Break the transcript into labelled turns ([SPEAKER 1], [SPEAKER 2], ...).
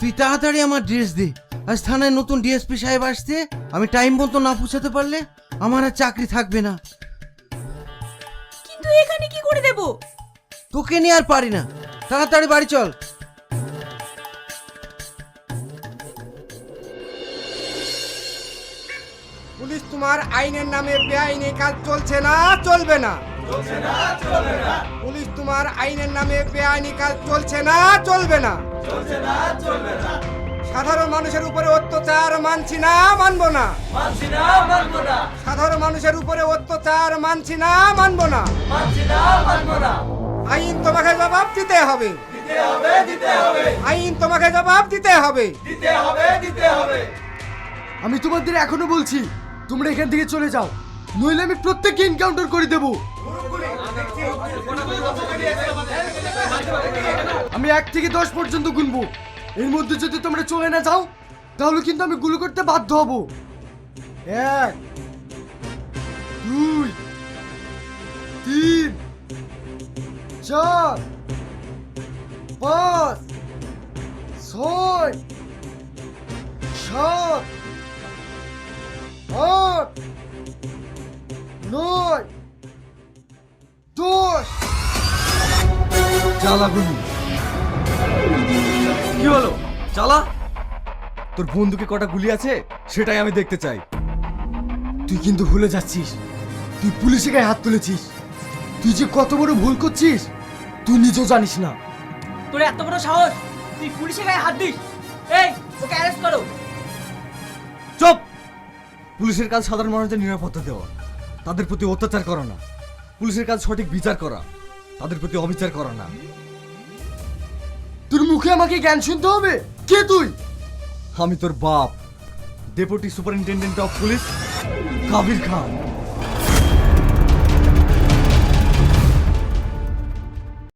[SPEAKER 1] তুই তাড়াতাড়ি আমার ড্রেস দে। আজ থানায় নতুন ডিএসপি সাহেব আসছে আমি টাইম মতো না পৌঁছাতে পারলে আমার আর চাকরি থাকবে না।
[SPEAKER 2] কিন্তু এখানে কি করে দেব?
[SPEAKER 1] তোকে নিয়ে আর পারি না। তাড়াতাড়ি বাড়ি চল।
[SPEAKER 3] তোমার আইনের নামে বেআইনি কাজ চলছে না, চলবে না। পুলিশ তোমার আইনের নামে বেআইনি কাজ চলছে না, চলবে না। সাধারণ মানুষের উপরে অত্যাচার মানছি না, মানবো না। সাধারণ মানুষের উপরে অত্যাচার মানছি না, মানবো না। আইন তোমাকে জবাব দিতে হবে। আইন তোমাকে জবাব দিতে হবে।
[SPEAKER 4] আমি তোমাদের এখনও বলছি তোমরা এখান থেকে চলে যাও। নইলে আমি প্রত্যেককে এনকাউন্টার করে দেব। আমি এক থেকে দশ পর্যন্ত গুনবো। এর মধ্যে যদি তোমরা চলে না যাও, তাহলে কিন্তু আমি গুলো করতে বাধ্য হব। এক, দুই, তিন, চার, পাঁচ, ছয়, সাত
[SPEAKER 5] কি হলো? চালা তোর বন্দুকে কটা গুলি আছে সেটাই আমি দেখতে চাই।
[SPEAKER 4] তুই কিন্তু ভুলে যাচ্ছিস। তুই পুলিশের গায়ে হাত তুলেছিস। তুই যে কত বড় ভুল করছিস তুই নিজেও জানিস না।
[SPEAKER 2] তোর এত বড় সাহস তুই পুলিশের গায়ে হাত দিস। এই ওকে অ্যারেস্ট করো।
[SPEAKER 5] চুপ! পুলিশের কাজ সাধারণ মানুষদের নিরাপত্তা দেওয়া। তাদের প্রতি অত্যাচার করা না। পুলিশের কাজ সঠিক বিচার করা। তাদের প্রতি অবিচার করা না।
[SPEAKER 4] তোর মুখে আমাকে জ্ঞান শুনতে হবে? কে তুই?
[SPEAKER 5] আমি তোর বাপ, deputy superintendent of police, Kabir Khan.